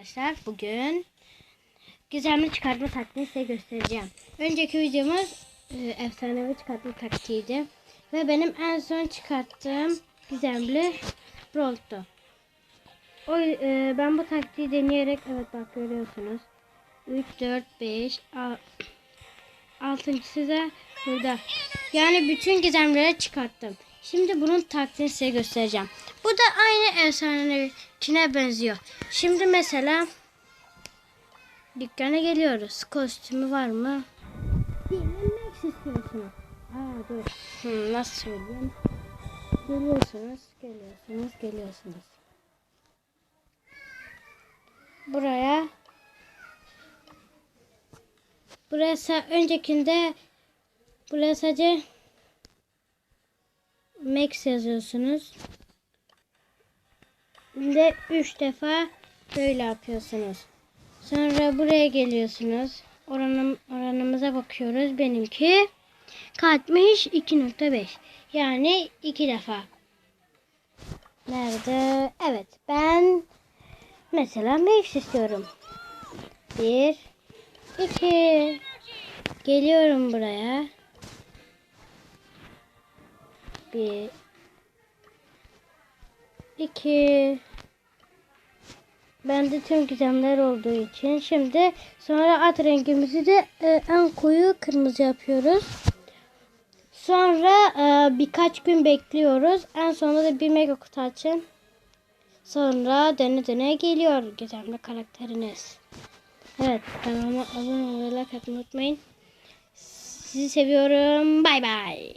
Arkadaşlar bugün gizemli çıkartma taktiğini size göstereceğim. Önceki videomuz e, efsanevi çıkartma taktiğiydi. Ve benim en son çıkarttığım gizemli Rolt'tu. O, e, ben bu taktiği deneyerek evet bak görüyorsunuz. 3, 4, 5, 6. de burada. Yani bütün gizemleri çıkarttım. Şimdi bunun taktiğini size göstereceğim. Bu da aynı efsanevine benziyor. Şimdi mesela dükkana geliyoruz. Kostümü var mı? Yenilmek istiyorsunuz. Aa dur. Hmm, nasıl söyleyeyim? Geliyorsunuz, geliyorsunuz, geliyorsunuz. Buraya sa- öncekinde buraya sadece Max yazıyorsunuz. Bir de 3 defa böyle yapıyorsunuz. Sonra buraya geliyorsunuz. Oranım, oranımıza bakıyoruz. Benimki katmış 2.5. Yani 2 defa. Nerede? Evet. Ben mesela Max istiyorum. 1 2 Geliyorum buraya. Bir, iki. Bende tüm gizemler olduğu için şimdi sonra at rengimizi de e, en koyu kırmızı yapıyoruz. Sonra e, birkaç gün bekliyoruz. En sonunda da bir mega kutu açın. Sonra döne döne geliyor gizemli karakteriniz. Evet kanalıma abone olmayı like atmayı unutmayın. Sizi seviyorum. Bay bay.